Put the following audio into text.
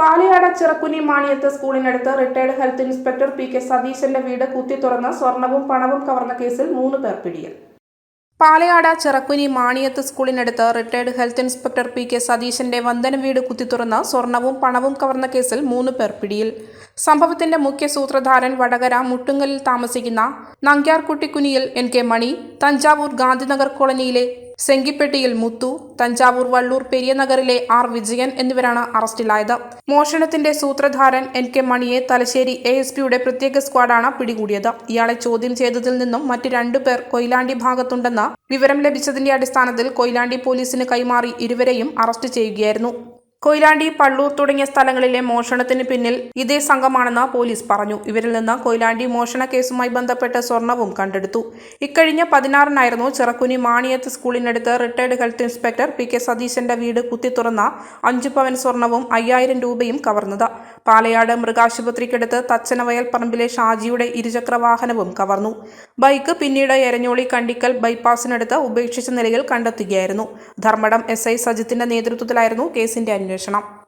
Palayad Chirakkuni Maniyath സ്കൂളിനടുത്ത് retired health inspector P K സതീശന്റെ വീട് കുത്തി തുറന്ന് സ്വർണവും പണവും കവർന്ന കേസിൽ മൂന്ന് പേർ പിടിയിൽ. Palayad Chirakkuni Maniyath സ്കൂളിനടുത്ത് retired health inspector P K സതീശന്റെ വന്ദന വീട് കുത്തിത്തുറന്ന് സ്വർണവും പണവും കവർന്ന കേസിൽ മൂന്ന് പേർ പിടിയിൽ. സംഭവത്തിന്റെ മുഖ്യ സൂത്രധാരൻ വടകര മുട്ടുങ്ങലിൽ താമസിക്കുന്ന നങ്ക്യാർകുട്ടിക്കുനിയിൽ എൻ കെ മണി തഞ്ചാവൂർ ഗാന്ധിനഗർ കോളനിയിലെ സെങ്കിപ്പെട്ടിയിൽ മുത്തു തഞ്ചാവൂർ വള്ളൂർ പെരിയനഗറിലെ ആർ വിജയൻ എന്നിവരാണ് അറസ്റ്റിലായത്. മോഷണത്തിന്റെ സൂത്രധാരൻ N K മണിയെ Thalassery A S പിയുടെ പ്രത്യേക സ്ക്വാഡാണ് പിടികൂടിയത്. ഇയാളെ ചോദ്യം ചെയ്തതിൽ നിന്നും മറ്റ് രണ്ടുപേർ കൊയിലാണ്ടി ഭാഗത്തുണ്ടെന്ന് വിവരം ലഭിച്ചതിന്റെ അടിസ്ഥാനത്തിൽ കൊയിലാണ്ടി പോലീസിന് കൈമാറി ഇരുവരെയും അറസ്റ്റ് ചെയ്യുകയായിരുന്നു. കൊയിലാണ്ടി പള്ളൂർ തുടങ്ങിയ സ്ഥലങ്ങളിലെ മോഷണത്തിന് പിന്നിൽ ഇതേ സംഘമാണെന്ന് പോലീസ് പറഞ്ഞു. ഇവരിൽ നിന്ന് കൊയിലാണ്ടി മോഷണ കേസുമായി ബന്ധപ്പെട്ട സ്വർണവും കണ്ടെടുത്തു. ഇക്കഴിഞ്ഞ പതിനാറിനായിരുന്നു Chirakkuni Maniyath സ്കൂളിനടുത്ത് retired health inspector P K സതീശന്റെ വീട് കുത്തിത്തുറന്ന അഞ്ചു പവൻ സ്വർണവും അയ്യായിരം രൂപയും കവർന്നത്. പാലയാട് മൃഗാശുപത്രിക്കടുത്ത് തച്ചനവയൽ പറമ്പിലെ ഷാജിയുടെ ഇരുചക്ര വാഹനവും കവർന്നു. ബൈക്ക് പിന്നീട് എരഞ്ഞോളി കണ്ടിക്കൽ ബൈപ്പാസിനടുത്ത് ഉപേക്ഷിച്ച നിലയിൽ കണ്ടെത്തുകയായിരുന്നു. ധർമ്മടം എസ് ഐ സജിത്തിന്റെ നേതൃത്വത്തിലായിരുന്നു കേസിന്റെ അന്വേഷണം.